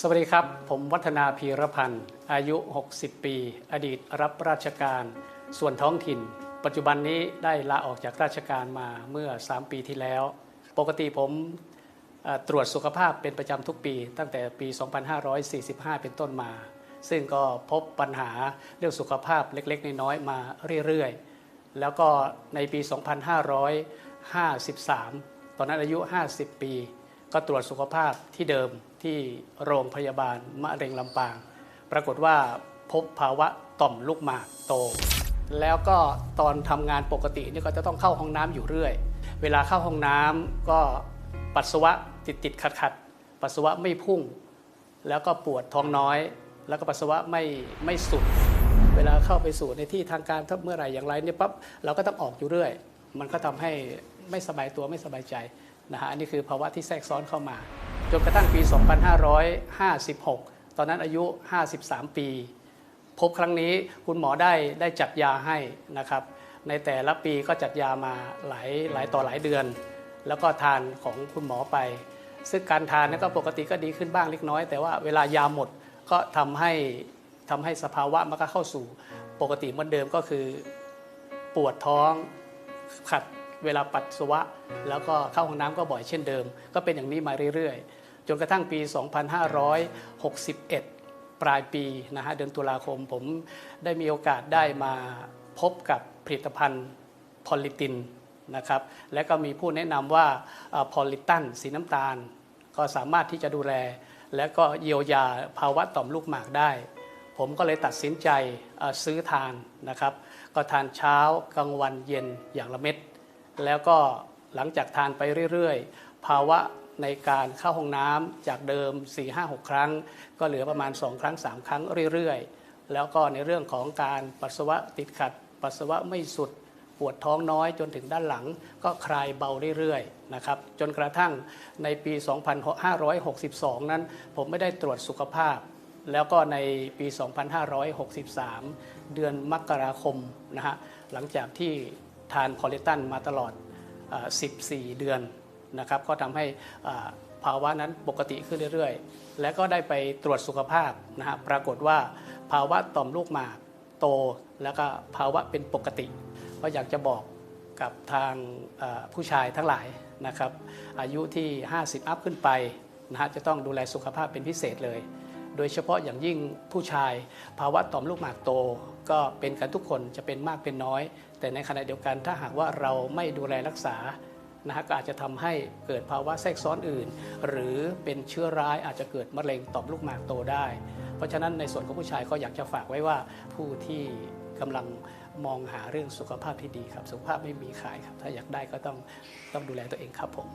สวัสดีครับ ผมวัฒนาพีรพันธ์ อายุ 60 ปี อดีตรับราชการ ส่วนท้องถิ่น ปัจจุบันนี้ได้ลาออกจากราชการมาเมื่อ 3 ปีที่แล้ว ปกติผมตรวจสุขภาพเป็นประจำทุกปี ตั้งแต่ปี 2545 เป็นต้นมา ซึ่งก็พบปัญหาเรื่องสุขภาพเล็กๆ น้อยๆ มาเรื่อยๆ แล้วก็ในปี 2553 ตอนนั้นอายุ 50 ปี ก็ตรวจสุขภาพที่เดิมที่โรงพยาบาลมะเร็งลำปาง ปรากฏว่าพบภาวะต่อมลูกหมากโต แล้วก็ตอนทำงานปกตินี่ก็จะต้องเข้าห้องน้ำอยู่เรื่อย เวลาเข้าห้องน้ำก็ปัสสาวะติดติดขัดขัดปัสสาวะไม่พุ่ง แล้วก็ปวดท้องน้อย แล้วก็ปัสสาวะไม่ไม่สุด เวลาเข้าไปสู่ในที่ทางการถ้าเมื่อไหร่อย่างไรเนี่ยปั๊บเราก็ต้องออกอยู่เรื่อย มันก็ทำให้ ไม่สบายตัวไม่สบายใจนะฮะอันนี้คือภาวะที่แทรกซ้อนเข้ามา จนกระทั่งปี 2556 ตอนนั้นอายุ 53 ปี พบครั้งนี้คุณหมอได้ได้จัดยาให้นะครับ ในแต่ละปีก็จัดยามาหลายหลายต่อหลายเดือน แล้วก็ทานของคุณหมอไป ซึ่งการทานนั้นก็ปกติก็ดีขึ้นบ้างเล็กน้อย แต่ว่าเวลายาหมดก็ทำให้ทำให้สภาวะมันก็เข้าสู่ปกติเหมือนเดิมก็คือปวดท้องขัด เวลาปัสสาวะ แล้วก็เข้าห้องน้ำก็บ่อยเช่นเดิม ก็เป็นอย่างนี้มาเรื่อยๆ จนกระทั่งปี 2561 ปลายปีนะฮะเดือนตุลาคมผมได้มีโอกาสได้มาพบกับผลิตภัณฑ์พอลิตินนะครับและก็มีผู้แนะนำว่าพอลิตันสีน้ำตาล ก็สามารถที่จะดูแล และก็เยียวยาภาวะต่อมลูกหมากได้ ผมก็เลยตัดสินใจซื้อทานนะครับ ก็ทานเช้ากลางวันเย็นอย่างละเม็ด แล้วก็หลังจากทานไปเรื่อยๆ ภาวะในการเข้าห้องน้ำจากเดิม 4-5-6 ครั้ง ก็เหลือประมาณ 2 ครั้ง 3 ครั้งเรื่อยๆ แล้วก็ในเรื่องของการปัสสาวะติดขัด ปัสสาวะไม่สุดปวดท้องน้อยจนถึงด้านหลังก็คลายเบาเรื่อยๆนะครับจนกระทั่งในปี 2562 นั้น ผมไม่ได้ตรวจสุขภาพ แล้วก็ในปี 2563 เดือนมกราคมนะฮะหลังจากที่ ทานพอลิตันมาตลอดอ14 เดือนนะครับก็ทำให้ภาวะนั้นปกติขึ้นเรื่อยๆ และก็ได้ไปตรวจสุขภาพนะฮะปรากฏว่าภาวะต่อมลูกหมากโตแล้วก็ภาวะเป็นปกติ ก็อยากจะบอกกับทางผู้ชายทั้งหลายนะครับอายุที่ 50 อัพขึ้นไปนะฮะจะต้องดูแลสุขภาพเป็นพิเศษเลย โดยเฉพาะอย่างยิ่งผู้ชาย ภาวะต่อมลูกหมากโต ก็เป็นกันทุกคนจะเป็นมากเป็นน้อย แต่ในขณะเดียวกันถ้าหากว่าเราไม่ดูแลรักษานะฮะก็อาจจะทำให้เกิดภาวะแทรกซ้อนอื่น หรือเป็นเชื้อร้ายอาจจะเกิดมะเร็งต่อมลูกหมากโตได้ เพราะฉะนั้นในส่วนของผู้ชายก็อยากจะฝากไว้ว่าผู้ที่กำลังมองหาเรื่องสุขภาพที่ดีครับ สุขภาพไม่มีขายครับ ถ้าอยากได้ก็ต้องต้องดูแลตัวเองครับผม